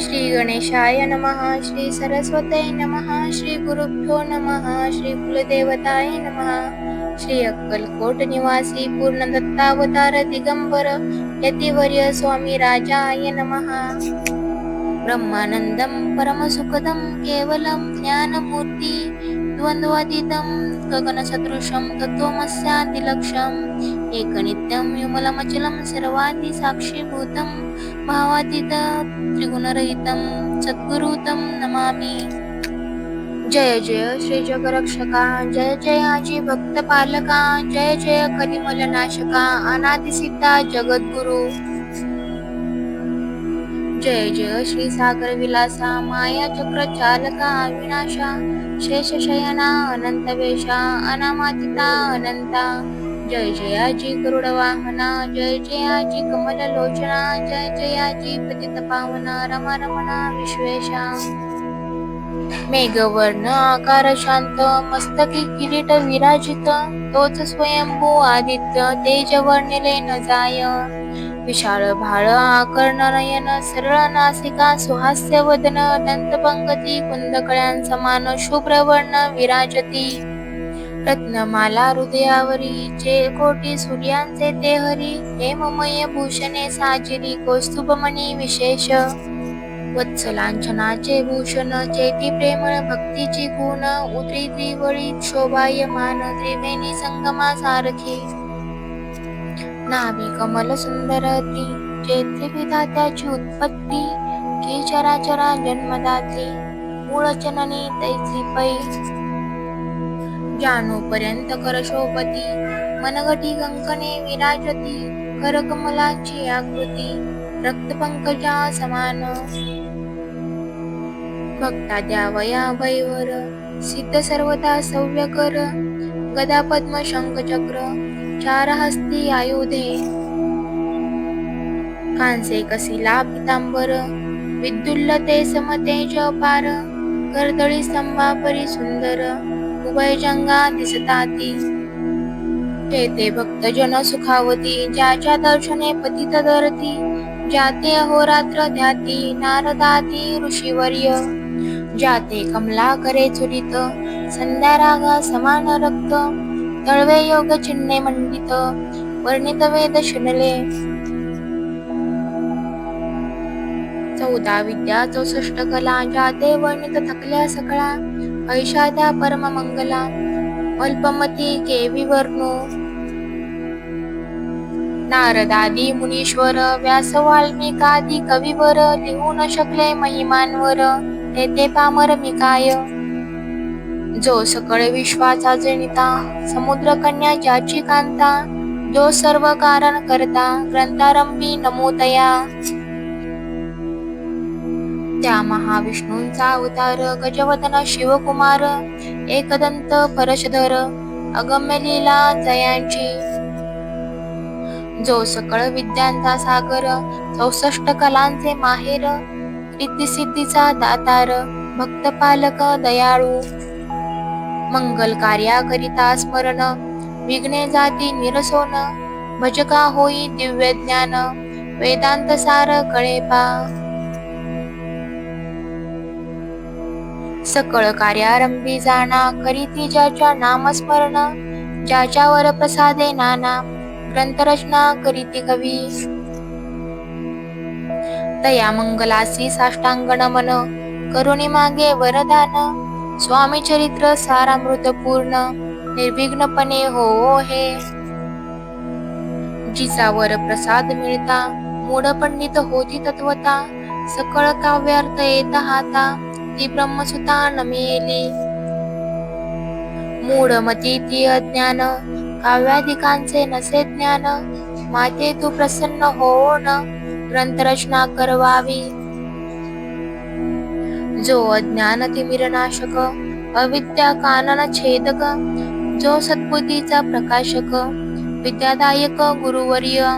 श्री गणेशाय नमः श्री सरस्वते नमः श्री गुरुभ्यो नमः श्री कुलदेवताय नमः श्री अक्कलकोट निवासी पूर्ण दत्तावतार दिगंबर यतिवर्य स्वामी राजाय नमः। ब्रह्मानन्दं परमसुखदं केवलं ज्ञानमूर्ति द्वन्द्वातीतं गगनसदृशं तत्त्वमस्यादिलक्ष्यम् एकनित्यं विमलमचलं सर्वादि साक्षीभूतं। भावातीत त्रिगुणरहितं सद्गुरुतं नमामि। जय जय श्री जगरक्षका जय जय आजी भक्तपालका जय जय कलिमलनाशका अनादिसिद्धा जगद्गुरु। जय जय श्री सागर विलासा माया चक्र चालका अविनाशा। शेषशयना अनंत वेशा अनामातिता अनंता जय जयाजी गरुड वाहना जय जयाजी कमल लोचना जय जयाजी पतित पावना रमा रमणा विश्वेशा। मेघवर्ण आकार शांत मस्तकी किरीट विराजित तोच स्वयंभू आदित्य तेज वर्णिले न जाय। विशाळ भाळ आकर्ण सरळ नासिका सुहास्य वदन दंतपंगती कुंदकळ्यां समान शुभ्रवर्ण विराजती. रत्नमाला हृदयावरी जे कोटी सूर्यांचे तेहरी हेममय भूषणे साजिरी कौस्तुभमणी विशेष. वत्सलांछनाचे भूषण चेती प्रेमळ भक्तीची गुण उतरी त्रिवळी शोभायमान त्रिवेणी संगमा सारखी. नावी कमल सुंदर ती चैत्री विधात्याची उत्पत्ती की चराचरा जन्मदात्री मूळ जननी तैसी पै. जानू पर्यंत कर शोभती मनगटी कंकणे विराजती करकमलाची आकृती रक्तपंकजा समान. भक्ता द्यावया वैवर सिद्ध सर्वदा सव्य कर गदा पद्म शंख चक्र चार हस्ती आयुधे कांसे कसिला पितांबर विद्युल्ल ते समतेज पार कर्दळी स्तंभापरी सुंदर उभयजंगा दिसताती. ते भक्त जन सुखावती ज्याच्या दर्शने पतित धरती जाते अहोरात्र ध्याती नारदाती ऋषीवर्य. जाते कमला करे चुरित संध्यारागा समान रक्त तळवे योग चिन्हे मंडित वर्णित वेद शिणले चौदा विद्या चौसष्ट कला जाते वर्णित थकल्या सकळा ऐशाद्या परम मंगला अल्पमती केवी वर्णो नारदादी मुनीश्वर व्यास वाल्मिकादी कविवर लिहू न शकले महिमानवर ते ते पामर मिकाय. जो सकळ विश्वाचा जनिता समुद्र कन्या ज्याची कांता जो सर्व कारण करता ग्रंथारंभी नमोतया त्या महाविष्णूंचा अवतार गजवदन शिवकुमार एकदंत परशधर अगम्य लीला जयांची. जो सकळ विद्यांचा सागर चौसष्ट कलांचे माहेर रिद्धिसिद्धीचा दातार भक्तपालक दयाळू. मंगल कार्याकरिता स्मरण विघ्ने जाती निरसोन भजका होई दिव्य ज्ञान वेदांत सार कळेपा. सकळ कार्यारंभी जाणा करीती ज्याच्या नामस्मरण ज्याच्यावर प्रसादे नाना ग्रंथरचना करीती कवी. तया मंगलासी साष्टांग नमन करुणी मागे वरदान स्वामी चरित्र सारामृत पूर्ण निर्विघ्नपणे हो, हो हे जिचावर प्रसाद मिळता मूढ पंडित होती तत्वता सकळ काव्यार्थ येत हाता ती ब्रह्मसुता नमेली मूढमती ती अज्ञान काव्याधिकांचे नसे ज्ञान माते तू प्रसन्न होऊन ग्रंथरचना करवावी. जो अज्ञान तिमिरनाशक अविद्या कानन छेदक जो सद्बुद्धीचा प्रकाशक विद्यादायक गुरुवर्य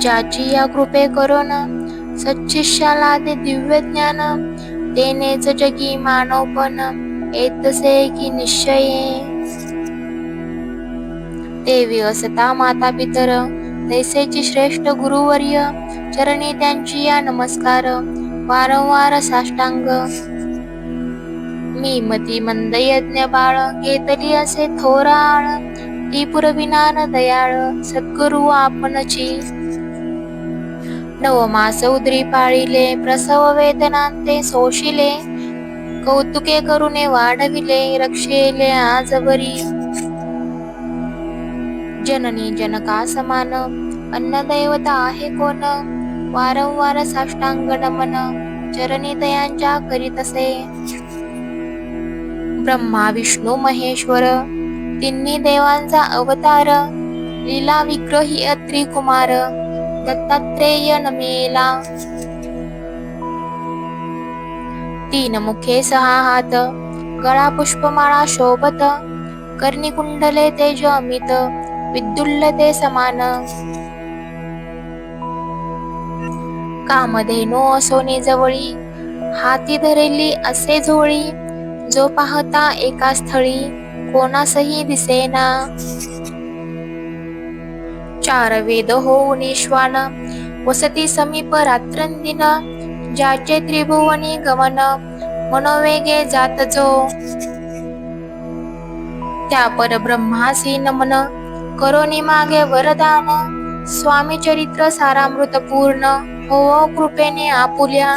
ज्याची या कृपे करून सच्चिष्याला ते दिव्य ज्ञान तेनेच जगी मानवपण येतसे की निश्चये. देवी असता माता पितर तैसेची श्रेष्ठ गुरुवर्य चरणी त्यांची या नमस्कार वारंवार साष्टांग. मी मती मंद यज्ञ बाळ घेतली असे थोराळ ती पुरविनान दयाळ सद्गुरु आपणची. नवमास उदरी पाळिले प्रसव वेदनांते सोशिले कौतुके करुणे वाढविले रक्षेले आजवरी. जननी जनका समान अन्नदैवता आहे कोण? वारंवार साष्टांग नमन चरणी करीत असे. ब्रह्मा विष्णू महेश्वर तिन्ही देवांचा अवतार लीला विग्रही अत्री कुमार दत्तात्रेय नमेला. तीन मुखे सहा हात गळा पुष्पमाळा शोभत कर्णिकुंडले तेज अमित विद्युल्ल ते समान. कामधेनो असोने जवळी हाती धरेली असे झोळी जो पाहता एका स्थळी कोणासही दिसेना. चार वेद होऊन निश्वान वसती समीप रात्रंदिन ज्याचे त्रिभुवनी गमन मनोवेगे जात जो. त्या परब्रह्मासी नमन करोनी मागे वरदान स्वामी चरित्र सारामृत पूर्ण हो कृपेने आपुल्या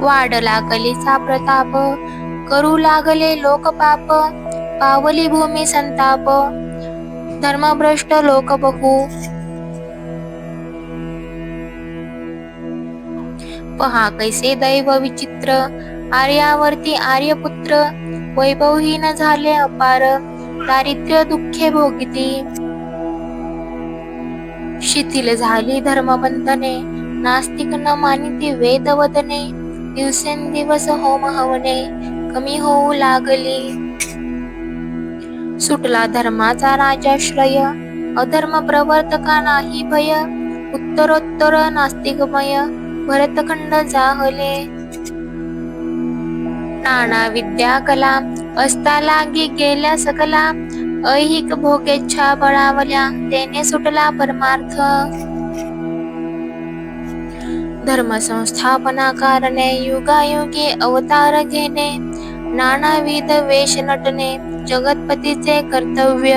वाढला कलीचा प्रताप. करू लागले लोकपाप पावली भूमी संताप. धर्मभ्रष्ट लोक बघू. पहा कैसे दैव विचित्र आर्यावरती आर्यपुत्र वैभवहीन झाले अपार दारिद्र्य दुःखे भोगिती. शिथिल झाली धर्मबंधने नास्तिक न मानिती वेदवदने दिवसेंदिवस होम हवने कमी होऊ लागली. सुटला धर्माचा राजाश्रय अधर्म प्रवर्तका नाही भय उत्तरोत्तर नास्तिकमय भरतखंड जाहले. नाना विद्या कला असता लागी गेल्या सकला ऐहिक भोगेच्छा बळावल्या तेने सुटला परमार्थ. धर्म संस्थापना कारणे युगायुगे अवतार घेणे नानाविध वेश नटणे जगतपतीचे कर्तव्य.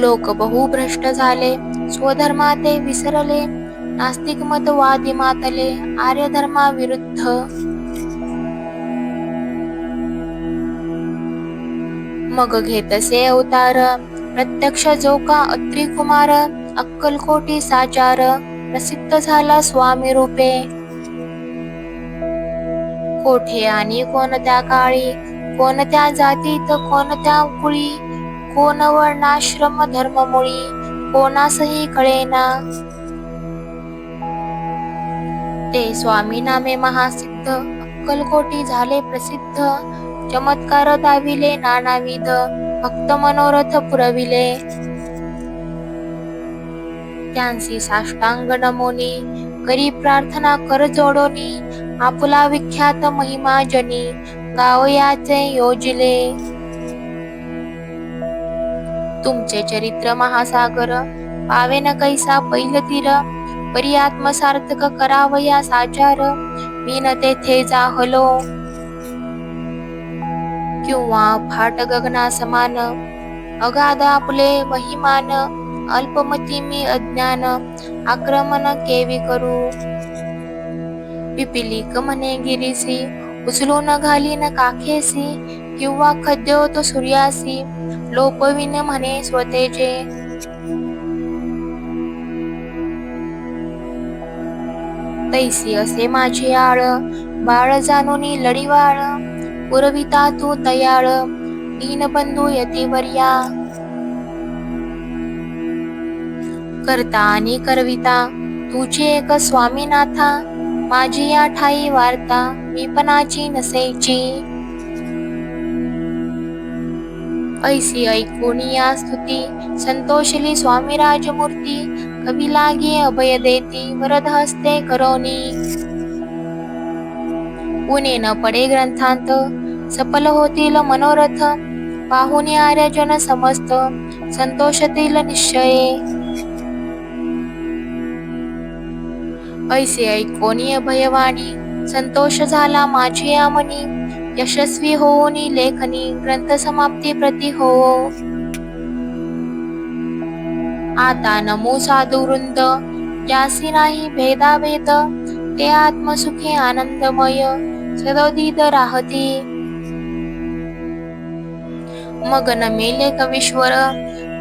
लोक बहु भ्रष्ट झाले स्वधर्माते विसरले नास्तिक मतवादी मातले आर्य धर्माविरुद्ध मग घेतसे अवतार. प्रत्यक्ष जो का अत्री कुमार अक्कलकोटी साचार प्रसिद्ध झाला स्वामी रूपे. कोठे आणि कोणत्या काळी? कोणत्या जातीत कोणत्या कुळी? कोण वर्णाश्रम धर्ममुळी? कोणासही कळेना. ते स्वामी नामे महासिद्ध अक्कलकोटी झाले प्रसिद्ध. चमत्कार दाविले नानाविध भक्त मनोरथ पुरविले. त्यांसी साष्टांग नमोनी करी प्रार्थना कर जोडोनी आपुला विख्यात महिमा जनी गावयाचे योजिले. तुमचे चरित्र महासागर पावेन कैसा पैल तीर परी आत्मसार्थक करावया साचार मी न तेथे जाहलो. किंवा फाट गगना समान अगाध आपले महिमान अल्पमती मी अज्ञान आक्रमण केवी करू। पिपिली म्हणे गिरीसी घाली न काखेसी किंवा खद्योत सूर्यासी लोपविन म्हणे स्वतेचे। तैसी असे माझे आळ बाळ जाणूनी लढीवाळ पुरविता तू दयाळ दीनबंधू यतीवर्या करता आणि करविता तुझे एक स्वामीनाथा माझी या ठाई वार्ता विपणाची नसेची ऐसी ऐकून या स्तुती संतोषली स्वामी राजमूर्ती कवी लागे अभय देती वरद हस्ते करोनी उणे न पडे ग्रंथांत सफल होतील मनोरथ पाहुणे आर्यजन समस्त संतोषतील निश्चये. ऐसे ऐकोनी अभयवाणी संतोष झाला माझी यामनी यशस्वी होऊनी लेखनी ग्रंथ समाप्ती प्रती हो. आता नमो साधू वृंद यासी नाही भेदाभेद ते आत्मसुखी आनंदमय. सदोदित राहती. मग नमेले कवीश्वर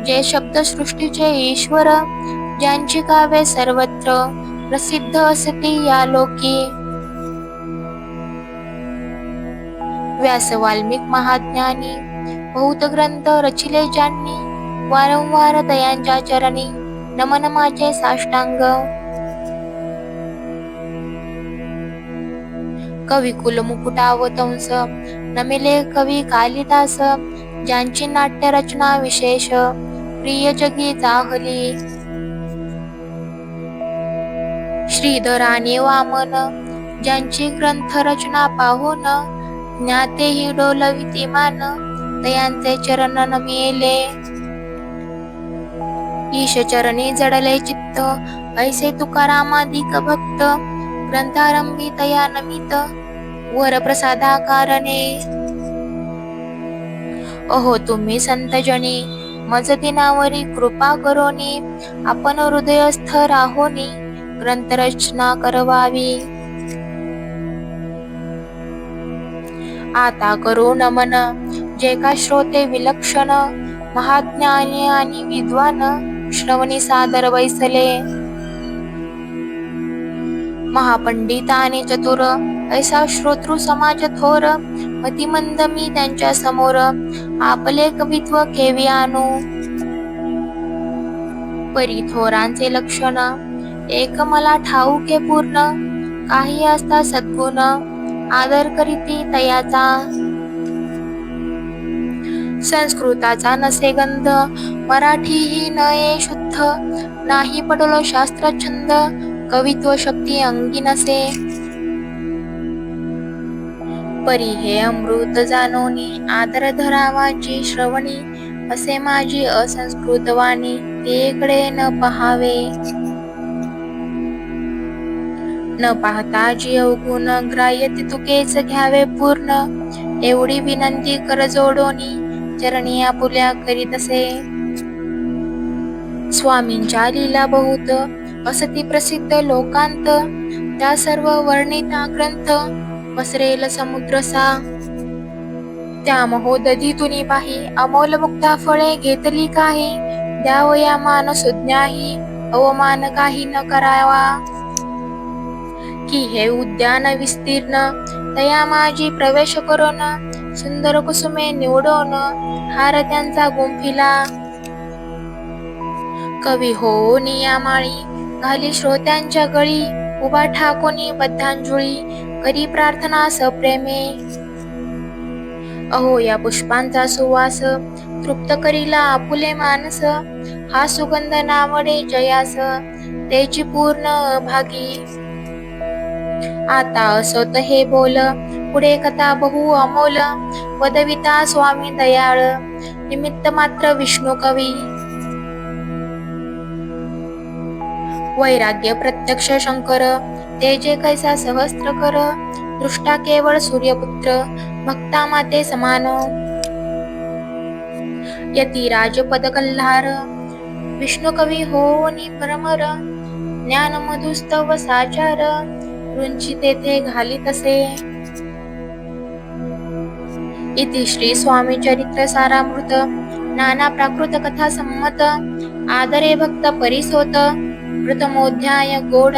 जे शब्द सृष्टीचे ईश्वर ज्यांची काव्ये सर्वत्र प्रसिद्ध असती या लोकी. व्यास वाल्मिक महाज्ञानी बहुत ग्रंथ रचिले ज्यांनी वारंवार दयांच्या चरणी नमन माझे साष्टांग. कवी कुल मुकुटावतंस नमिले कवी कालिदास ज्यांची नाट्य रचना विशेष. प्रिय जगी चाहली. श्रीधराने वामन ज्यांची ग्रंथ रचना पाहून ज्ञातेही डोलविती मान दयांचे चरण नमिले. ईश चरणी जडले चित्त ऐसे तुकारामादिक भक्त. ग्रंथारंभितया नमित वरप्रसादाकारणे। अहो तुम्ही संतजनी मज दिनावरी कृपा करोनी आपण हृदयस्थ राहोनी ग्रंथरचना करवावी। आता करू नमन जे का श्रोते विलक्षण महाज्ञानी आणि विद्वान श्रवणी सादर बैसले महापंडित आणि चतुर ऐसा श्रोतृ समाज थोर मतिमंद मी त्यांच्यासमोर आपले कवित्व केवी आणू? परी थोरांचे लक्षण एक मला ठाऊके पूर्ण काही असता सद्गुण आदर करीती तयाचा. संस्कृताचा नसे गंध मराठी ही नये शुद्ध नाही पडलो शास्त्र छंद कवित्व शक्ती अंगी नसे. परी हे अमृत जाणोनी आदर धरावाची श्रवणी असे माझी असंस्कृत वाणी तेकडे न पहावे. न पाहता जी अवगुण ग्राह्य तुकेच घ्यावे पूर्ण एवढी विनंती कर जोडोनी चरणी आपुल्या करीत असे. स्वामींच्या लीला बहुत असती प्रसिद्ध लोकांत. त्या सर्व वर्णिता ग्रंथ पसरेल समुद्रसा त्या महोदधी तुनी पाही अमोल मुक्ता फळे घेतली काही. द्यावया मान सुज्ञाही अवमान काही न करावा. की हे उद्यान विस्तीर्ण तया माझी प्रवेश करून सुंदर कुसुमे निवडून हार त्यांचा गुंफिला. कवी हो नियामाळी घाली श्रोत्यांच्या गळी उभा ठाकोनी बद्धांजुळी करी प्रार्थना सप्रेमे अहो या पुष्पांचा सुवास तृप्त करीला आपुले मानस हा सुगंध नावडे जयास त्याची पूर्ण भागी. आता असोत हे बोल पुढे कथा बहु अमोल वदविता स्वामी दयाळ निमित्त मात्र विष्णू कवी. वैराग्य प्रत्यक्ष शंकर ते जे कैसा सहस्त्र कर दृष्टा केवळ सूर्यपुत्र भक्ता माते समान. यती राजपद कल्हार विष्णू कवी होनी परमर ज्ञान मधुस्तव साचार रुंची तेथे घाली तसे इति श्री स्वामी चरित्र सारामृत नाना प्राकृत कथा संमत आदरे भक्त परिसोत అమృతమోధ్యాయ గోడ.